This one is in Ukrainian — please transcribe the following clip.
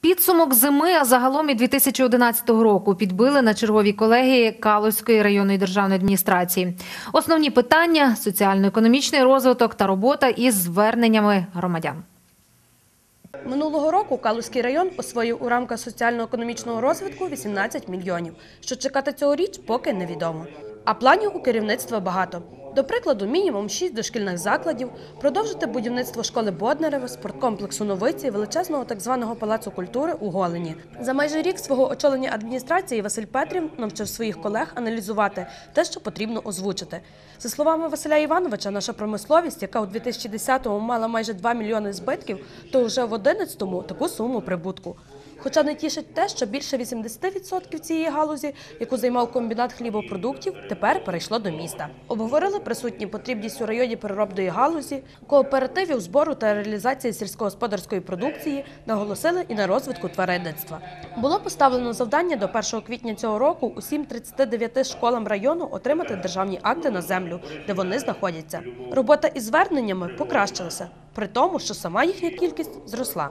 Підсумок зими, а загалом і 2011 року підбили на черговій колегії Калузької районної державної адміністрації. Основні питання соціально-економічний розвиток та робота із зверненнями громадян. Минулого року Калузький район освоїв у рамках соціально-економічного розвитку 18 мільйонів. Що чекати цьогоріч, поки невідомо. А планів у керівництва багато. До прикладу, мінімум 6 дошкільних закладів, продовжити будівництво школи Боднерева, спорткомплексу Новиці, величезного так званого палацу культури у Голені. За майже рік свого очолення адміністрації Василь Петрів навчив своїх колег аналізувати те, що потрібно озвучити. За словами Василя Івановича, наша промисловість, яка у 2010-му мала майже 2 мільйони збитків, то вже в 2011-му таку суму прибутку. Хоча не тішить те, що більше 80% цієї галузі, яку займав комбінат хлібопродуктів, тепер перейшло до міста. Обговорили присутні потрібність у районі переробної галузі, кооперативів збору та реалізації сільськогосподарської продукції, наголосили і на розвитку тваринництва. Було поставлено завдання до 1 квітня цього року усім 39 школам району отримати державні акти на землю, де вони знаходяться. Робота із зверненнями покращилася, при тому, що сама їхня кількість зросла.